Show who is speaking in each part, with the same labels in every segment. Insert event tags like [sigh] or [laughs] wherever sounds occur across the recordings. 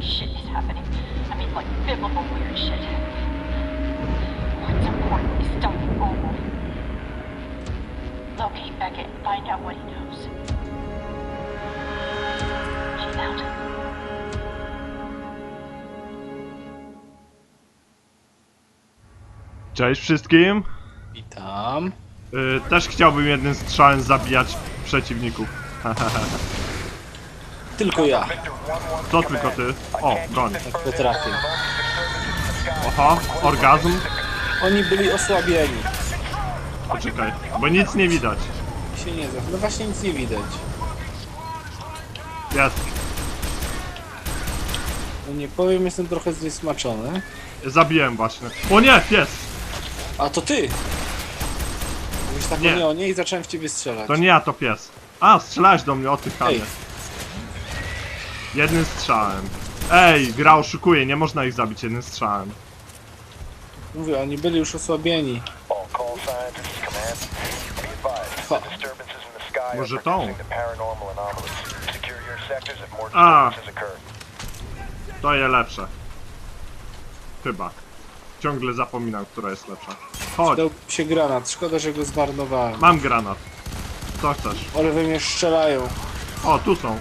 Speaker 1: weird
Speaker 2: shit is happening. I mean, like, biblical weird shit. What's important is Locate Beckett
Speaker 1: and find out what he knows.
Speaker 3: Cześć wszystkim.
Speaker 4: Witam.
Speaker 3: Y, też chciałbym jednym strzałem zabijać przeciwników. [laughs]
Speaker 4: Tylko ja
Speaker 3: Co tylko ty? O, broń.
Speaker 4: tak potrafię.
Speaker 3: Oho, orgazm?
Speaker 4: Oni byli osłabieni.
Speaker 3: Poczekaj, bo nic nie widać.
Speaker 4: Się nie. No właśnie nic nie widać.
Speaker 3: Jest.
Speaker 4: No nie powiem, jestem trochę zniesmaczony.
Speaker 3: Zabiłem właśnie. O nie, pies!
Speaker 4: A to ty! Mówisz tak
Speaker 3: Nie.
Speaker 4: o nie, o nie i zacząłem w ciebie strzelać.
Speaker 3: To nie ja, to pies. A, strzelałeś do mnie, o ty chamie. Jednym strzałem. Ej, gra oszukuje, nie można ich zabić jednym strzałem.
Speaker 4: Mówię, oni byli już osłabieni. Ha.
Speaker 3: Może tą? A. To je lepsze. Chyba. Ciągle zapominam, która jest lepsza. Chodź,
Speaker 4: Dał się granat, szkoda, że go zmarnowałem.
Speaker 3: mam granat. Co chcesz?
Speaker 4: Ale we mnie strzelają.
Speaker 3: O, tu są.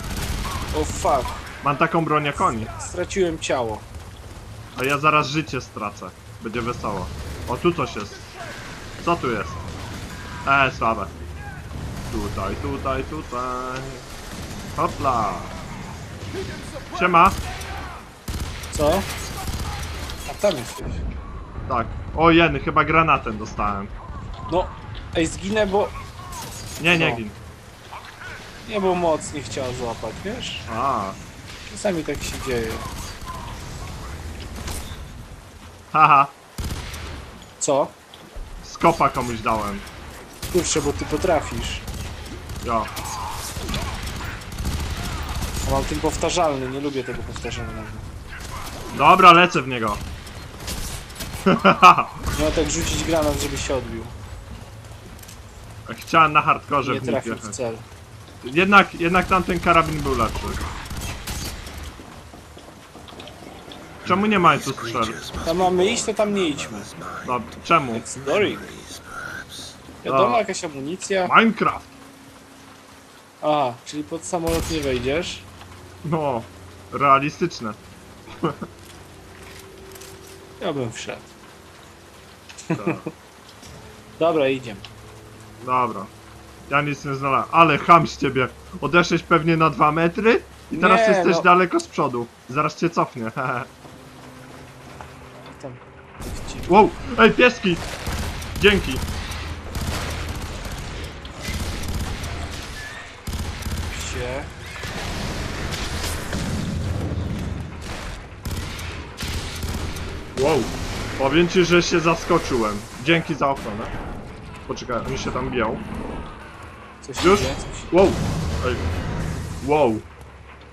Speaker 4: O fuck.
Speaker 3: Mam taką broń jak oni.
Speaker 4: Straciłem ciało.
Speaker 3: A ja zaraz życie stracę. Będzie wesoło. O, tu coś jest. Co tu jest? E, słabe. Tutaj, tutaj, tutaj. Hopla. Siema.
Speaker 4: Co? A tam jesteś.
Speaker 3: Tak. O, jeden, chyba granatem dostałem.
Speaker 4: No, ej, zginę, bo...
Speaker 3: Nie, nie
Speaker 4: Co?
Speaker 3: gin.
Speaker 4: Nie, bo moc nie chciała złapać, wiesz?
Speaker 3: A,
Speaker 4: Czasami tak się dzieje.
Speaker 3: haha.
Speaker 4: Co?
Speaker 3: Skopa komuś dałem.
Speaker 4: Kurczę, bo ty potrafisz.
Speaker 3: Jo.
Speaker 4: A mam tym powtarzalny, nie lubię tego powtarzalnego.
Speaker 3: Dobra, lecę w niego. [laughs]
Speaker 4: Miał tak rzucić granat, żeby się odbił.
Speaker 3: Chciałem na hardkorze
Speaker 4: Nie
Speaker 3: w nich
Speaker 4: trafił w cel.
Speaker 3: Jednak, jednak tamten karabin był lepszy. Czemu nie ma tu strzel?
Speaker 4: Tam mamy iść, to tam nie idźmy.
Speaker 3: No, czemu?
Speaker 4: Exploring. Wiadomo,
Speaker 3: A.
Speaker 4: jakaś amunicja.
Speaker 3: Minecraft!
Speaker 4: Aha, czyli pod samolot nie wejdziesz.
Speaker 3: No, realistyczne. [laughs]
Speaker 4: Ja bym wszedł.
Speaker 3: Tak. [laughs]
Speaker 4: Dobra, idziemy.
Speaker 3: Dobra. Ja nic nie znalazłem. Ale ham z ciebie. Odeszłeś pewnie na dwa metry i teraz
Speaker 4: Nie,
Speaker 3: jesteś
Speaker 4: no.
Speaker 3: daleko z przodu. Zaraz cię cofnie. [laughs] Wow! Ej, pieski! Dzięki.
Speaker 4: się.
Speaker 3: Wow. Powiem ci, że się zaskoczyłem. Dzięki za ochronę. Poczekaj, oni się tam biją.
Speaker 4: Coś
Speaker 3: Już?
Speaker 4: dzieje, coś...
Speaker 3: Wow! Ej. Wow.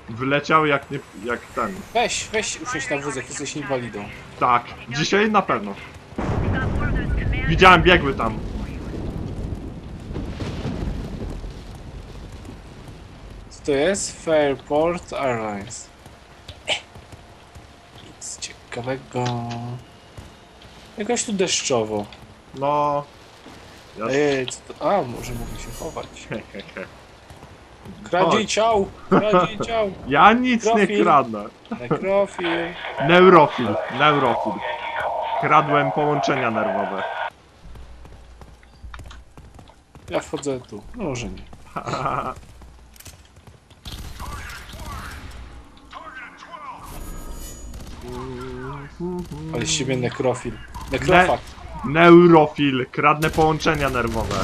Speaker 3: Wyleciał jak nie... jak ten.
Speaker 4: Weź, weź usiądź na wózek, jesteś inwalidą.
Speaker 3: Tak. Dzisiaj na pewno. Widziałem, biegły tam.
Speaker 4: Co to jest? Fairport Airlines. Nic ciekawego. Jakoś tu deszczowo.
Speaker 3: No... Ja...
Speaker 4: Ej, co to? A, może mogę się chować. [laughs] Kradziej
Speaker 3: Chodź.
Speaker 4: ciał! Kradziej ciał! [laughs]
Speaker 3: Ja nic nie
Speaker 4: Profil.
Speaker 3: kradnę.
Speaker 4: Nekrofil.
Speaker 3: Neurofil, neurofil. Kradłem połączenia nerwowe.
Speaker 4: Ja wchodzę tu. No może nie. Ale z siebie nekrofil. Nekrofak.
Speaker 3: Neurofil, kradnę połączenia nerwowe.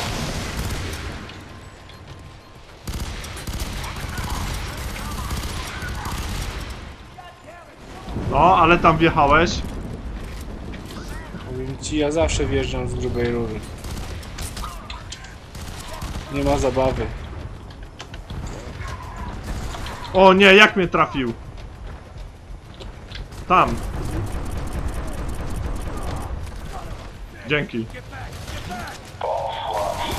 Speaker 3: No, ale tam wjechałeś.
Speaker 4: Powiem ci, ja zawsze wjeżdżam z grubej rury. Nie ma zabawy.
Speaker 3: O nie, jak mnie trafił? Tam. Dzięki.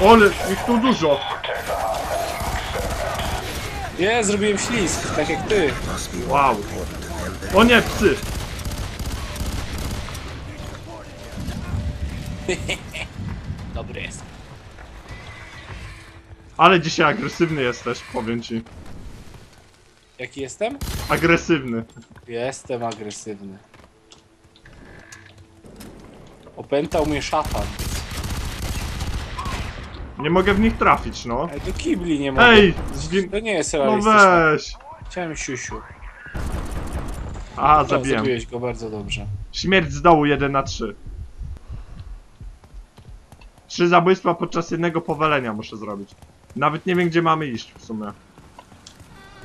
Speaker 3: Ole, ich tu dużo.
Speaker 4: Nie, zrobiłem ślizg, tak jak ty.
Speaker 3: Wow. O nie, psy. [laughs] Ale dzisiaj agresywny jesteś, powiem ci.
Speaker 4: Jaki jestem?
Speaker 3: Agresywny.
Speaker 4: Jestem agresywny. Opętał mnie szatan.
Speaker 3: Nie mogę w nich trafić, no.
Speaker 4: Ale do kibli nie mogę.
Speaker 3: Ej!
Speaker 4: To nie jest
Speaker 3: No
Speaker 4: realistyczne.
Speaker 3: weź!
Speaker 4: Chciałem siusiu.
Speaker 3: A,
Speaker 4: No,
Speaker 3: zabiłem.
Speaker 4: zabiłeś go bardzo dobrze.
Speaker 3: Śmierć z dołu 1 na 3. Trzy zabójstwa podczas jednego powalenia muszę zrobić. Nawet nie wiem gdzie mamy iść w sumie.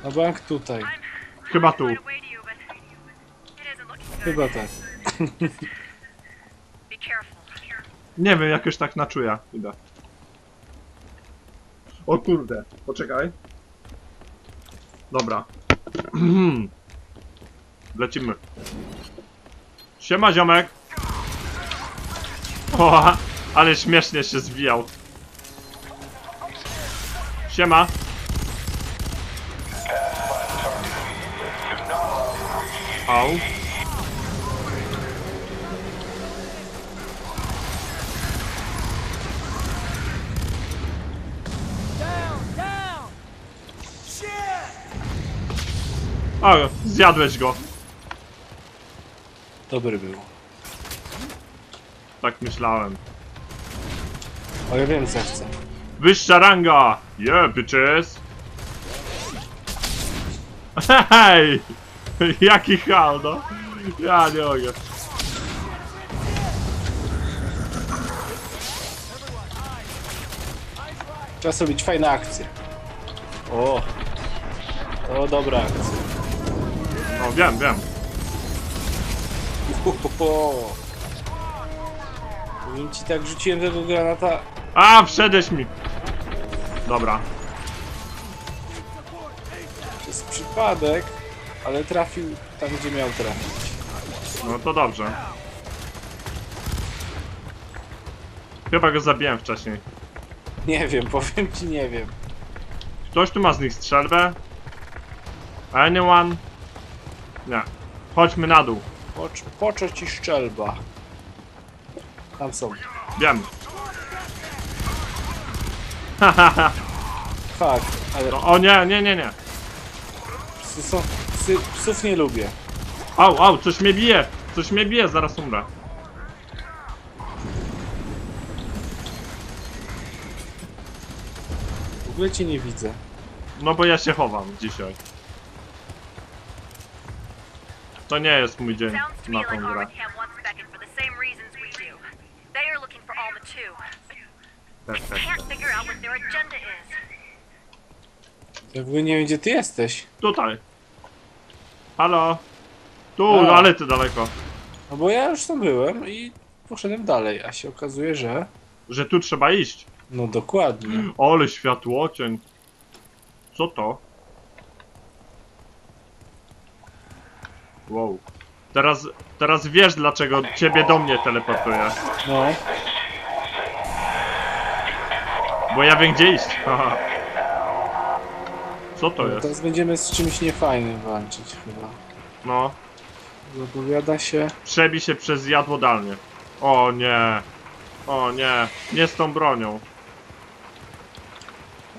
Speaker 4: No bank tutaj.
Speaker 3: Chyba tu.
Speaker 4: Chyba tak. [laughs]
Speaker 3: Nie wiem, jakoś tak na czuja. Idę. O kurde, poczekaj. Dobra. [clears throat] Lecimy. Siema ziomek. O, ale śmiesznie się zwijał. Siema. Au. O, zjadłeś go.
Speaker 4: Dobry był.
Speaker 3: Tak myślałem.
Speaker 4: O, ja wiem co chcę.
Speaker 3: Wyższa ranga! Yeah, bitches! Hej! [laughs] Jaki hał, no! Ja nie mogę.
Speaker 4: Trzeba zrobić fajne akcje. O! To dobra akcja.
Speaker 3: No wiem, wiem.
Speaker 4: Uhohoho. Powiem ci tak, rzuciłem tego granata.
Speaker 3: A, wszedłeś mi! Dobra.
Speaker 4: Przez przypadek, ale trafił tam, gdzie miał trafić.
Speaker 3: No to dobrze. Chyba go zabiłem wcześniej.
Speaker 4: Nie wiem, powiem ci nie wiem.
Speaker 3: Ktoś tu ma z nich strzelbę? Anyone? Nie. Chodźmy na dół.
Speaker 4: Pocz, pocze ci szczelba. Tam są.
Speaker 3: Wiem. Hahaha. [laughs]
Speaker 4: Fuck, ale
Speaker 3: No, o nie, nie, nie, nie.
Speaker 4: psy są, psy, psów nie lubię.
Speaker 3: Au, au, coś mnie bije! Coś mnie bije, zaraz umrę.
Speaker 4: W ogóle cię nie widzę.
Speaker 3: No bo ja się chowam dzisiaj. To nie jest mój dzień
Speaker 1: Sounds to me
Speaker 3: na
Speaker 1: like
Speaker 3: tą grę.
Speaker 1: Armitham wants Beckett for the same reasons we do. They are looking for Alma too.
Speaker 3: Tak, tak,
Speaker 1: Can't figure out what their agenda is.
Speaker 4: Ja w ogóle nie wiem, gdzie ty jesteś.
Speaker 3: Tutaj. Halo? Tu, no ale ty daleko.
Speaker 4: No bo ja już tam byłem i poszedłem dalej, a się okazuje, że...
Speaker 3: Że tu trzeba iść.
Speaker 4: No dokładnie.
Speaker 3: Ole światłocień. Co to? Wow. Teraz, teraz wiesz dlaczego ciebie do mnie teleportuje.
Speaker 4: No,
Speaker 3: Bo ja wiem gdzie iść. [laughs] Co to jest?
Speaker 4: teraz będziemy z czymś niefajnym walczyć chyba.
Speaker 3: No.
Speaker 4: Zapowiada się...
Speaker 3: Przebi się przez jadłodalnię. O nie. O nie. Nie z tą bronią.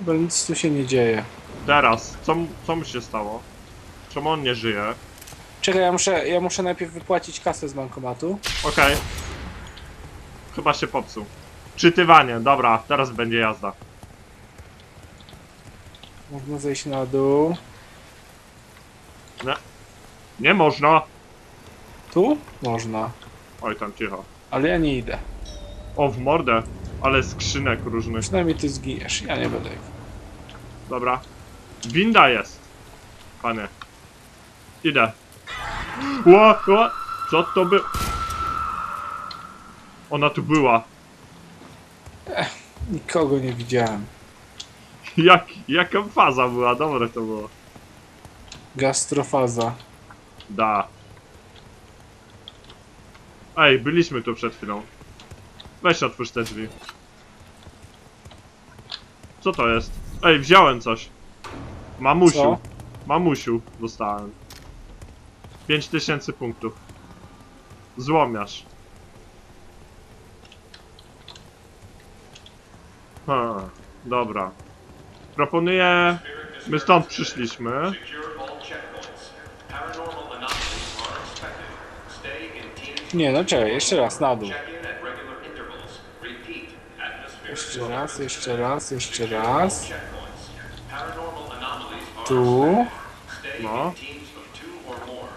Speaker 4: Bo nic tu się nie dzieje.
Speaker 3: Teraz. Co, mu- co mu się stało? Czemu on nie żyje?
Speaker 4: Czekaj, ja muszę, ja muszę najpierw wypłacić kasę z bankomatu.
Speaker 3: Okej. Chyba się popsuł. Czytywanie, dobra, teraz będzie jazda.
Speaker 4: Można zejść na dół.
Speaker 3: Nie. Nie można!
Speaker 4: Tu? Można.
Speaker 3: Oj, tam cicho.
Speaker 4: Ale ja nie idę.
Speaker 3: O, w mordę. Ale skrzynek różnych.
Speaker 4: Przynajmniej ty zginiesz, ja nie będę.
Speaker 3: Dobra. Winda jest. Panie. Idę. Ło, ło. Co to by... Ona tu była.
Speaker 4: Nikogo nie widziałem.
Speaker 3: Jak, jaka faza była, dobre to było.
Speaker 4: Gastrofaza.
Speaker 3: Da. Ej, byliśmy tu przed chwilą. Weź otwórz te drzwi. Co to jest? Ej, wziąłem coś. Mamusiu.
Speaker 4: Co?
Speaker 3: Mamusiu dostałem. 5000 punktów. Złomiarz. Ha, dobra. proponuję... My stąd przyszliśmy.
Speaker 4: Nie, no czekaj, jeszcze raz, na dół. Jeszcze raz, jeszcze raz, jeszcze raz. Tu.
Speaker 3: No.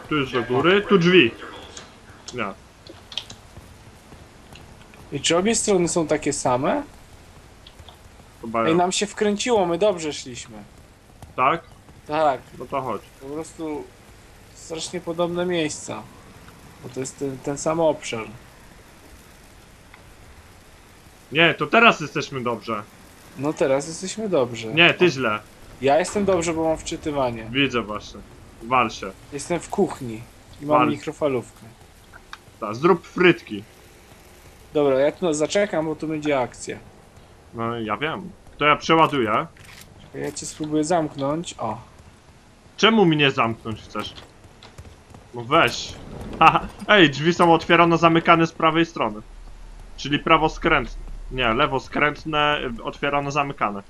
Speaker 3: Tu jest do góry, tu drzwi. Nie.
Speaker 4: I czy obie strony są takie same?
Speaker 3: Chyba
Speaker 4: Ej,
Speaker 3: ja.
Speaker 4: nam się wkręciło, my dobrze szliśmy.
Speaker 3: Tak?
Speaker 4: Tak,
Speaker 3: No to chodź.
Speaker 4: po prostu strasznie podobne miejsca. Bo to jest ten, ten sam obszar.
Speaker 3: Nie, to teraz jesteśmy dobrze.
Speaker 4: No teraz jesteśmy dobrze.
Speaker 3: Nie, ty źle.
Speaker 4: Ja jestem dobrze, bo mam wczytywanie.
Speaker 3: Widzę właśnie. Wal się.
Speaker 4: Jestem w kuchni i mam mikrofalówkę.
Speaker 3: Tak, zrób frytki.
Speaker 4: Dobra, ja tu zaczekam, bo tu będzie akcja.
Speaker 3: No ja wiem. To ja przeładuję.
Speaker 4: Ja cię spróbuję zamknąć. O.
Speaker 3: Czemu mnie zamknąć chcesz? No weź. Haha. Ej, drzwi są otwierane, zamykane z prawej strony. Czyli prawo skrętne. Nie, lewo skrętne, y, otwierane, zamykane.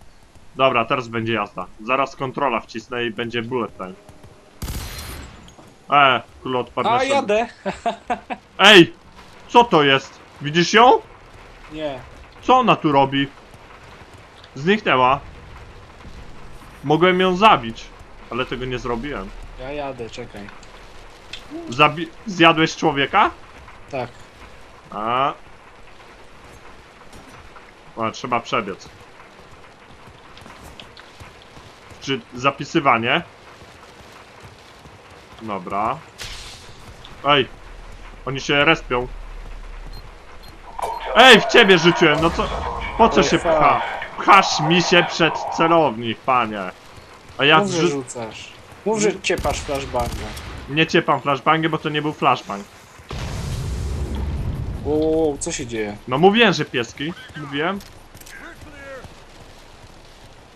Speaker 3: Dobra, teraz będzie jazda. Zaraz kontrola wcisnę i będzie bullet time. E, kule odpadł na
Speaker 4: A, jadę!
Speaker 3: Ej! Co to jest? Widzisz ją?
Speaker 4: Nie.
Speaker 3: Co ona tu robi? Zniknęła. Mogłem ją zabić, ale tego nie zrobiłem.
Speaker 4: Ja jadę, czekaj.
Speaker 3: Zabi zjadłeś człowieka?
Speaker 4: Tak.
Speaker 3: A. O, trzeba przebiec. Czy zapisywanie? Dobra. Ej! Oni się respią. Ej, w ciebie rzuciłem, no co? Po co się pcha? Pchasz mi się przed celownik, panie. A ja
Speaker 4: Mów, że
Speaker 3: zrzu-
Speaker 4: rzucasz. Mów, że ciepasz flashbanga.
Speaker 3: nie ciepam flashbangiem, bo to nie był flashbang.
Speaker 4: Wow, wow, wow, co się dzieje?
Speaker 3: No mówiłem, że pieski. Mówiłem.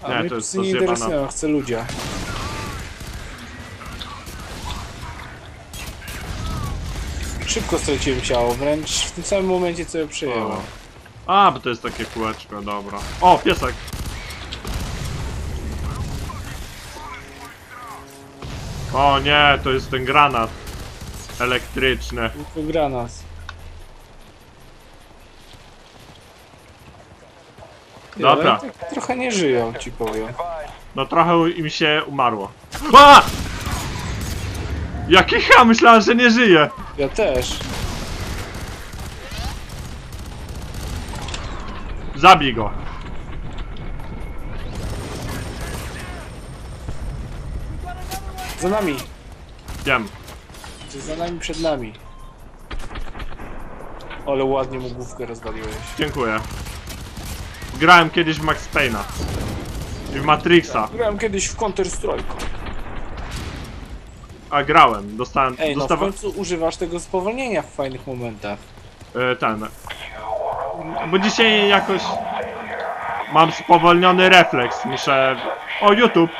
Speaker 4: A
Speaker 3: Nie,
Speaker 4: mnie
Speaker 3: to jest
Speaker 4: psy nie
Speaker 3: rozjebana-
Speaker 4: interesują, chcę ludzie. Szybko straciłem ciało, wręcz w tym samym momencie co je przyjęło.
Speaker 3: A, bo to jest takie kółeczko, dobra. O, piesek! O nie, to jest ten granat elektryczny.
Speaker 4: Tylko granat. Ty,
Speaker 3: Dobra.
Speaker 4: tak trochę nie żyją, ci powiem.
Speaker 3: No trochę im się umarło. A! Jaki ha, myślałem, że nie żyje.
Speaker 4: Ja też.
Speaker 3: Zabij go.
Speaker 4: Za nami!
Speaker 3: Wiem.
Speaker 4: Czy za nami, przed nami. Ale ładnie mu główkę rozwaliłeś.
Speaker 3: Dziękuję. Grałem kiedyś w Max Payne'a. I w Matrixa.
Speaker 4: Grałem kiedyś w Counter Strike.
Speaker 3: A grałem. Dostałem.
Speaker 4: Ej, no w końcu używasz tego spowolnienia w fajnych momentach.
Speaker 3: E, ten. Bo dzisiaj jakoś mam spowolniony refleks. Muszę. O, YouTube!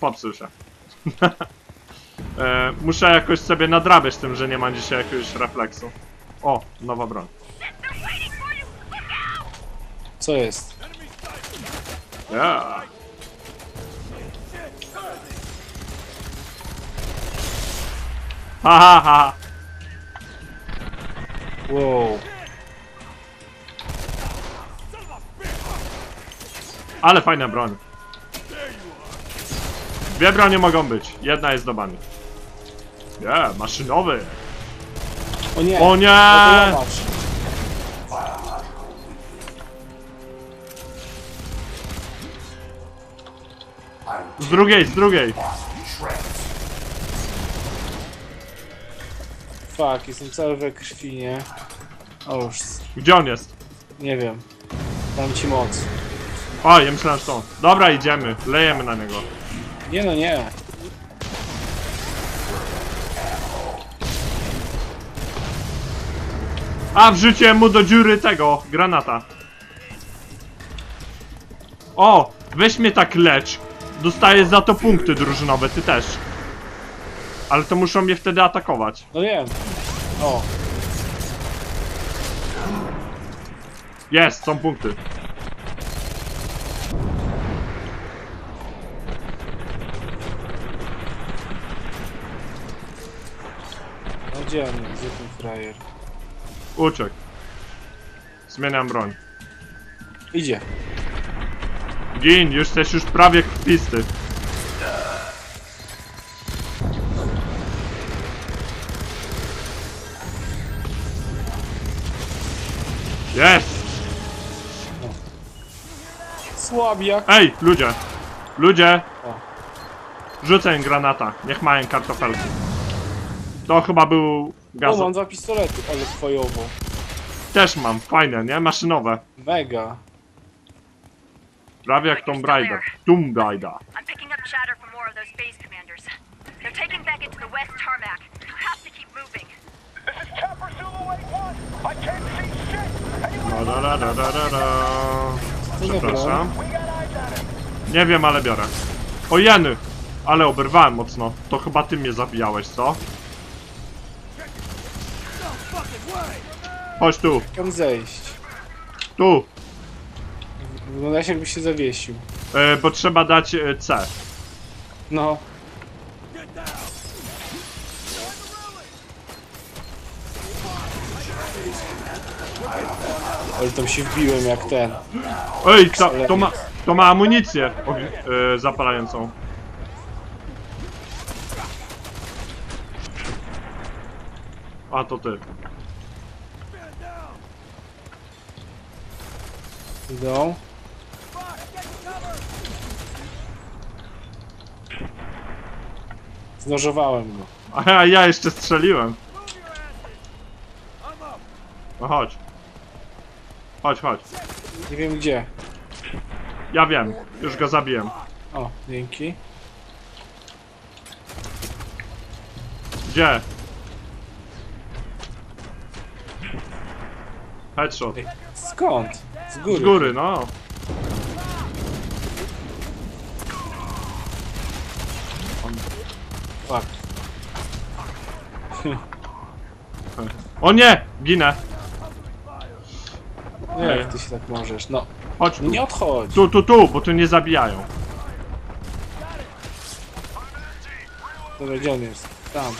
Speaker 3: Popsuł się. [laughs] e, muszę jakoś sobie nadrabiać tym, że nie mam dzisiaj jakiegoś refleksu. O, nowa broń.
Speaker 4: Co jest?
Speaker 3: Yeah. Ha ha ha!
Speaker 4: Wow.
Speaker 3: Ale fajna broń. Dwie bronie mogą być. Jedna jest do bani. Nie, maszynowy.
Speaker 4: O nie!
Speaker 3: O nie!
Speaker 4: Autołamacz.
Speaker 3: Z drugiej, z drugiej.
Speaker 4: Fuck, jestem cały we krwi, nie? O już,
Speaker 3: Gdzie on jest?
Speaker 4: nie wiem. Dam ci moc.
Speaker 3: O, ja myślałem, że to. Dobra, idziemy. Lejemy na niego.
Speaker 4: Nie no nie.
Speaker 3: A, wrzuciłem mu do dziury tego, granata. O, weź mnie tak lecz. Dostaję za to punkty drużynowe, ty też. Ale to muszą mnie wtedy atakować.
Speaker 4: No wiem. O,
Speaker 3: Jest, są punkty.
Speaker 4: Gdzie on jest? Gdzie ten frajer?
Speaker 3: Uciekł. Zmieniam broń.
Speaker 4: Idzie.
Speaker 3: Gin, już jesteś już prawie krwisty. Jest!
Speaker 4: Słabiak.
Speaker 3: Ej, ludzie! Ludzie!
Speaker 4: O.
Speaker 3: Rzucę im granata, niech mają kartofelki. To chyba był
Speaker 4: O,
Speaker 3: gaz.
Speaker 4: mam dwa pistolety, ale twojowo.
Speaker 3: Też mam, fajne, nie? Maszynowe.
Speaker 4: Mega.
Speaker 3: Prawie jak Tomb Raider. Tomb Raider.
Speaker 1: I'm picking up chatter from more of those base commanders. They're taking back into the west tarmac. You have to keep moving.
Speaker 5: This is Chopper Zulu 8-1. I can't see shit. Anyone?
Speaker 3: Da, da, da, da, da, da.
Speaker 4: Co za
Speaker 3: Przepraszam.
Speaker 5: We got eyes on him.
Speaker 3: Nie wiem, ale biorę. O jeny! Ale oberwałem mocno. To chyba ty mnie zabijałeś, co? Chodź tu,
Speaker 4: Tam zejść.
Speaker 3: tu.
Speaker 4: Wygląda się się zawiesił.
Speaker 3: E, bo trzeba dać e, C.
Speaker 4: No. Ale tam się wbiłem jak ten.
Speaker 3: Ej, to, to, ma, to ma amunicję ogni- e, zapalającą. A, to ty.
Speaker 4: Idą. Znożowałem go.
Speaker 3: A ja jeszcze strzeliłem. No chodź. Chodź, chodź.
Speaker 4: Nie wiem gdzie.
Speaker 3: Ja wiem, już go zabiłem.
Speaker 4: O, dzięki.
Speaker 3: Gdzie? Headshot.
Speaker 4: Ej, skąd? Z góry.
Speaker 3: Z góry, no.
Speaker 4: Fuck.
Speaker 3: O nie! Ginę.
Speaker 4: Nie, jak ty się tak możesz. No,
Speaker 3: Chodź tu.
Speaker 4: nie odchodź.
Speaker 3: Tu, tu, tu, bo tu nie zabijają.
Speaker 4: Dobra, gdzie on jest? Tam.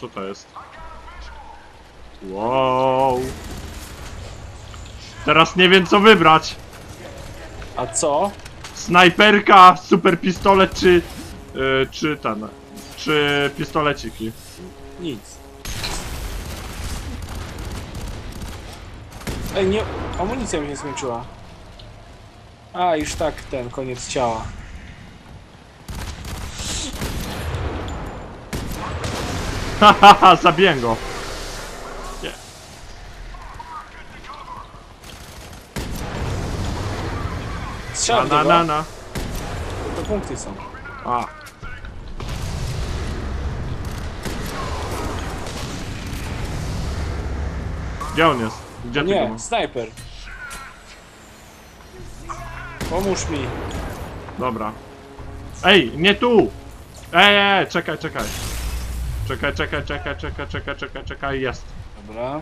Speaker 3: Co to jest? Wow. Teraz nie wiem co wybrać.
Speaker 4: A co?
Speaker 3: Snajperka, super pistolet czy... Yy, czy ten... Czy pistoleciki.
Speaker 4: Nic. Ej, nie... Amunicja mi się skończyła. A, już tak, ten, koniec ciała. [laughs]
Speaker 3: Hahaha, zabiję go.
Speaker 4: Strzelam
Speaker 3: na, na, na.
Speaker 4: To punkty są.
Speaker 3: A. Gdzie on jest? Gdzie ty go
Speaker 4: Nie,
Speaker 3: masz?
Speaker 4: snajper. Pomóż mi.
Speaker 3: Dobra. Ej, nie tu! Ej, ej, ej, czekaj, czekaj. Czekaj, czekaj, czekaj, czekaj, czekaj, czekaj, czekaj, jest.
Speaker 4: Dobra.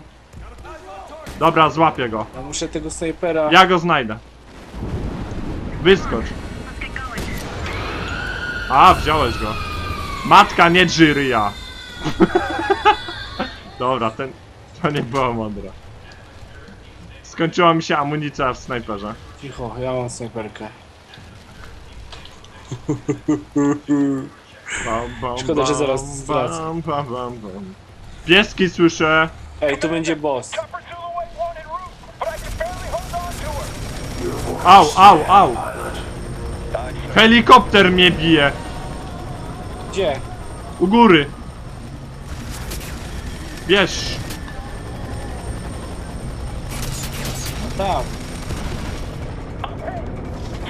Speaker 3: Dobra, złapię go.
Speaker 4: Ja muszę tego snajpera...
Speaker 3: Ja go znajdę. Wyskocz. A, wziąłeś go. Matka, nie Jiria. [laughs] Dobra, ten... To nie było mądre. Skończyła mi się amunicja w snajperze.
Speaker 4: Cicho, ja mam snajperkę.
Speaker 3: Bam, bam, [laughs]
Speaker 4: Szkoda, że zaraz
Speaker 3: bam,
Speaker 4: stracę.
Speaker 3: bam, bam, bam, bam. Pieski słyszę.
Speaker 4: Ej, tu będzie boss.
Speaker 5: Chopper Zulu 8-1 en route, but I can barely hold on to her.
Speaker 3: Au, au, au. Helikopter mnie bije.
Speaker 4: Gdzie?
Speaker 3: U góry. Wiesz,
Speaker 4: Tam.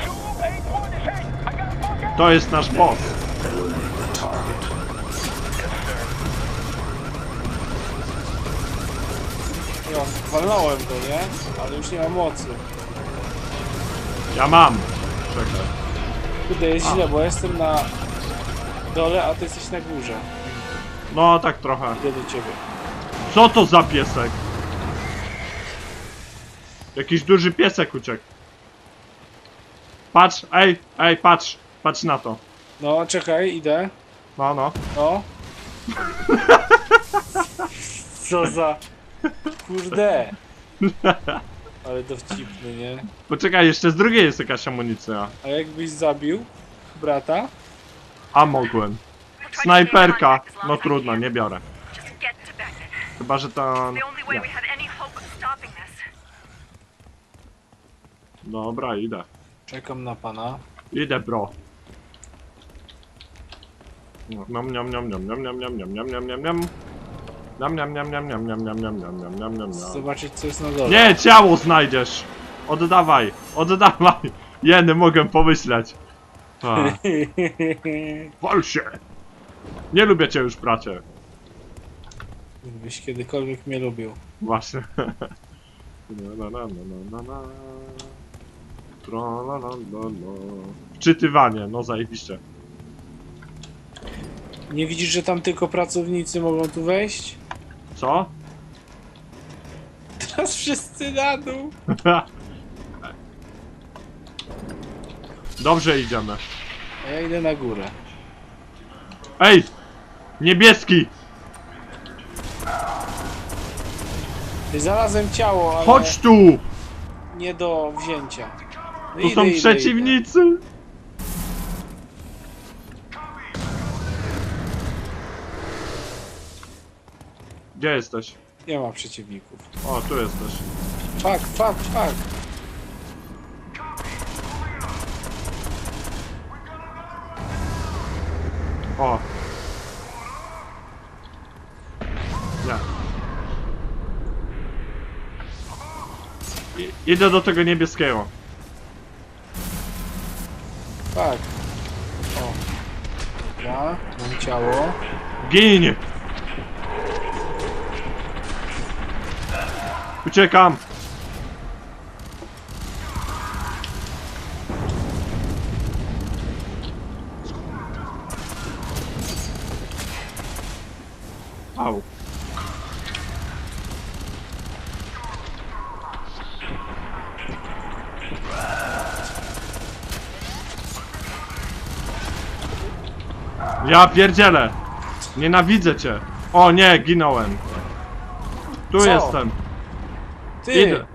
Speaker 5: Zulu 8-1 is hit. I gotta fuck out.
Speaker 3: to jest nasz boss.
Speaker 4: Ja walnąłem go, nie? Ale już nie mam mocy.
Speaker 3: Ja mam. Czekaj.
Speaker 4: Kurde, jest źle, bo jestem na dole, a ty jesteś na górze.
Speaker 3: No, tak trochę.
Speaker 4: Idę do ciebie.
Speaker 3: Co to za piesek? Jakiś duży piesek uciekł. Patrz, ej, ej, patrz. Patrz na to.
Speaker 4: No, czekaj, idę.
Speaker 3: No, no.
Speaker 4: No. Co za... Kurde. [laughs] Ale dowcipny, nie?
Speaker 3: Poczekaj, jeszcze z drugiej jest jakaś amunicja.
Speaker 4: A jakbyś zabił brata?
Speaker 3: A mogłem. Snajperka. No trudno, nie biorę.
Speaker 1: Just get to Beckett.
Speaker 3: Chyba, że to...
Speaker 1: The only way
Speaker 3: Nie.
Speaker 1: we have any hope of stopping this.
Speaker 3: Dobra, idę.
Speaker 4: Czekam na pana.
Speaker 3: Idę, bro. Niam, niam, niam, niam, niam, niam, niam, niam, niam, niam, niam, niam. Niam, niam, niam, niam, niam, niam, niam, niam, niam, niam, niam.
Speaker 4: Zobaczyć co jest na dole.
Speaker 3: Nie, ciało znajdziesz! Oddawaj, oddawaj! Jeny, mogę pomyśleć. A, wal się! Nie lubię cię już, bracie.
Speaker 4: Gdybyś kiedykolwiek mnie lubił.
Speaker 3: Właśnie. Na, na, na, na, na, na. Tra, la, la, la, la. Wczytywanie, no zajebiście.
Speaker 4: Nie widzisz, że tam tylko pracownicy mogą tu wejść?
Speaker 3: Co? [laughs]
Speaker 4: Teraz wszyscy na dół. [laughs]
Speaker 3: Dobrze idziemy.
Speaker 4: A ja idę na górę.
Speaker 3: Ej! Niebieski!
Speaker 4: Ty znalazłem ciało, ale
Speaker 3: Chodź tu!
Speaker 4: nie do wzięcia. No
Speaker 3: Tu
Speaker 4: idę,
Speaker 3: są
Speaker 4: idę,
Speaker 3: przeciwnicy! Gdzie jesteś?
Speaker 4: Nie ma przeciwników.
Speaker 3: O, tu jesteś.
Speaker 4: Fuck, fuck, fuck.
Speaker 3: O! Nie. I, idę do tego niebieskiego.
Speaker 4: Fuck. O. Dobra, mam ciało.
Speaker 3: Gin! Uciekam! Au. Ja pierdzielę! Nienawidzę cię! O nie, ginąłem! Tu
Speaker 4: Co?
Speaker 3: jestem!
Speaker 4: Ty!
Speaker 3: Idę.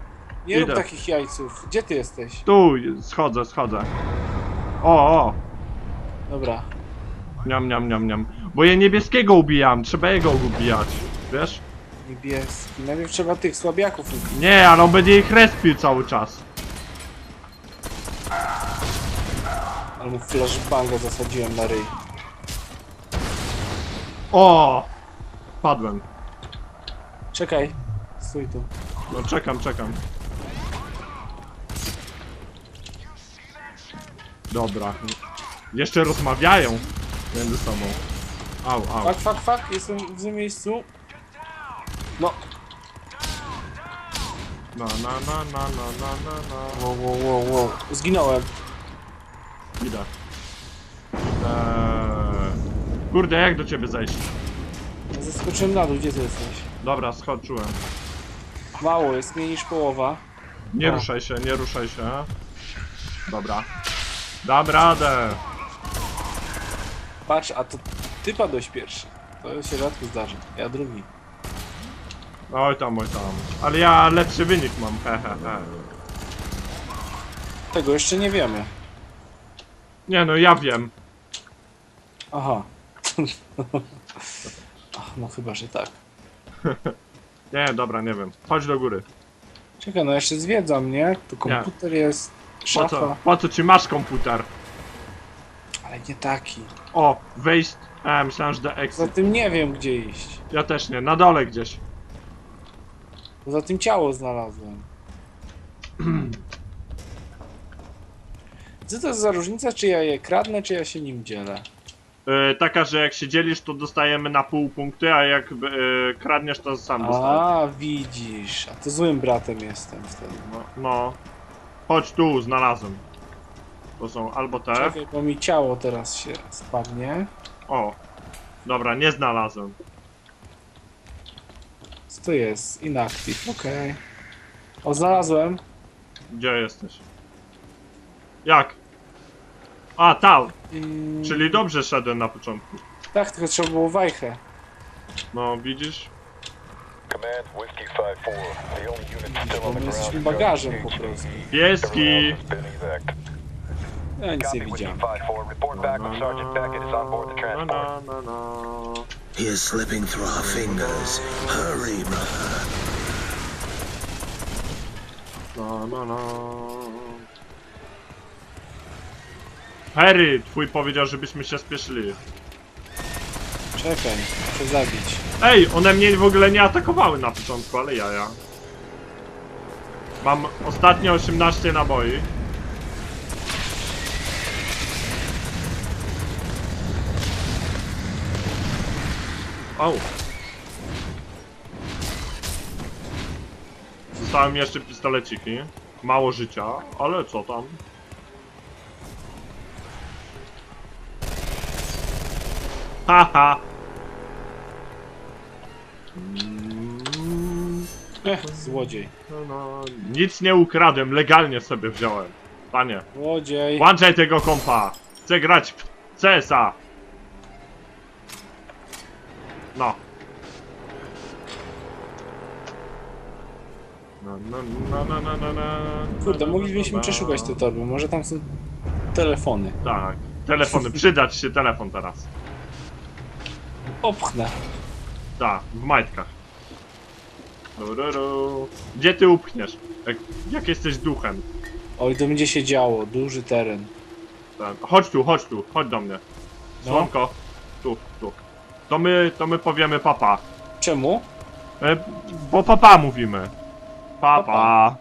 Speaker 4: Nie rób
Speaker 3: Idę.
Speaker 4: takich jajców. Gdzie ty jesteś?
Speaker 3: Tu, schodzę, schodzę. O, o!
Speaker 4: Dobra.
Speaker 3: Niam, niam, niam, niam. Bo ja niebieskiego ubijam, trzeba jego ubijać. Wiesz?
Speaker 4: Niebieski. Najpierw trzeba tych słabiaków ubić.
Speaker 3: Nie, ale on będzie ich respił cały czas.
Speaker 4: Ale mu flashbanga zasadziłem na ryj.
Speaker 3: O! Padłem.
Speaker 4: Czekaj. Stój tu.
Speaker 3: No czekam, czekam. Dobra. Jeszcze rozmawiają między sobą. Au, au.
Speaker 4: Fuck, fuck, fuck. Jestem w złym miejscu. No.
Speaker 3: Na, na, na, na, na, na, na, na.
Speaker 4: Wow, wow, wow, wow. Zginąłem.
Speaker 3: Idę. Eee... Kurde, jak do ciebie zejść?
Speaker 4: Zeskoczyłem na dół. Gdzie ty jesteś?
Speaker 3: Dobra, schodziłem.
Speaker 4: Mało jest, mniej niż połowa.
Speaker 3: Nie
Speaker 4: O.
Speaker 3: ruszaj się, nie ruszaj się. Dobra. Dam radę.
Speaker 4: Patrz, a to ty padłeś pierwszy. To się rzadko zdarza. Ja drugi.
Speaker 3: Oj tam, oj tam. Ale ja lepszy wynik mam, he, he, he.
Speaker 4: Tego jeszcze nie wiemy.
Speaker 3: Nie no, ja wiem.
Speaker 4: Aha. [laughs] Ach, no chyba, że tak. [laughs]
Speaker 3: Nie, dobra, nie wiem. Chodź do góry.
Speaker 4: Czekaj, no jeszcze zwiedzam, nie? Tu komputer jest,
Speaker 3: Po
Speaker 4: szafa,
Speaker 3: co? Po co ci masz komputer?
Speaker 4: ale nie taki.
Speaker 3: O, wejść. A, myślałem, że do
Speaker 4: Poza
Speaker 3: exit.
Speaker 4: tym nie wiem gdzie iść.
Speaker 3: Ja też nie, na dole gdzieś.
Speaker 4: Poza tym ciało znalazłem. [clears throat] Co to jest za różnica, czy ja je kradnę, czy ja się nim dzielę?
Speaker 3: Yy, taka, że jak się dzielisz, to dostajemy na pół punkty, a jak yy, kradniesz, to sam dostajesz.
Speaker 4: A, widzisz. A to złym bratem jestem wtedy.
Speaker 3: No, no. Chodź tu, znalazłem. To są albo te.
Speaker 4: Czekaj, bo mi ciało teraz się spadnie.
Speaker 3: O. Dobra, nie znalazłem.
Speaker 4: Co to jest? Inactive, okej. O, znalazłem.
Speaker 3: Gdzie jesteś? Jak? A, tam.
Speaker 4: I...
Speaker 3: Czyli dobrze szedłem na początku.
Speaker 4: Tak, tylko trzeba było wajchę.
Speaker 3: No, widzisz?
Speaker 5: On
Speaker 4: jest
Speaker 5: w
Speaker 4: bagażem po prostu.
Speaker 3: Pieski!
Speaker 4: Ja nic nie widziałem.
Speaker 3: Na, na, na, na.
Speaker 6: He slipping through our fingers. Hurry, brother.
Speaker 3: Na, na, na. Harry, twój powiedział, żebyśmy się spieszyli.
Speaker 4: Czekaj, muszę zabić.
Speaker 3: Ej, one mnie w ogóle nie atakowały na początku, ale ja, ja. Mam ostatnie 18 naboi. Au. Zostałem jeszcze pistoleciki. Mało życia, ale co tam? Haha.
Speaker 4: Ech, złodziej.
Speaker 3: No, no, nic nie ukradłem, legalnie sobie wziąłem. Panie,
Speaker 4: Złodziej.
Speaker 3: włączaj tego kompa. Chcę grać w CSA. No. No, no, no, no, no, no, no,
Speaker 4: Kurde,
Speaker 3: no,
Speaker 4: moglibyśmy
Speaker 3: no, no.
Speaker 4: przeszukać te torby. Może tam są telefony.
Speaker 3: Tak, telefony, przydać się telefon teraz.
Speaker 4: Opchnę.
Speaker 3: Tak, w majtkach. Rururu. Gdzie ty upchniesz? Jak, jak jesteś duchem?
Speaker 4: Oj, to będzie się działo. Duży teren.
Speaker 3: Tak. Chodź tu, chodź tu, chodź do mnie.
Speaker 4: No.
Speaker 3: Słonko. Tu, tu. To my, to my powiemy papa.
Speaker 4: Czemu?
Speaker 3: E, bo papa mówimy. Papa.
Speaker 4: Papa.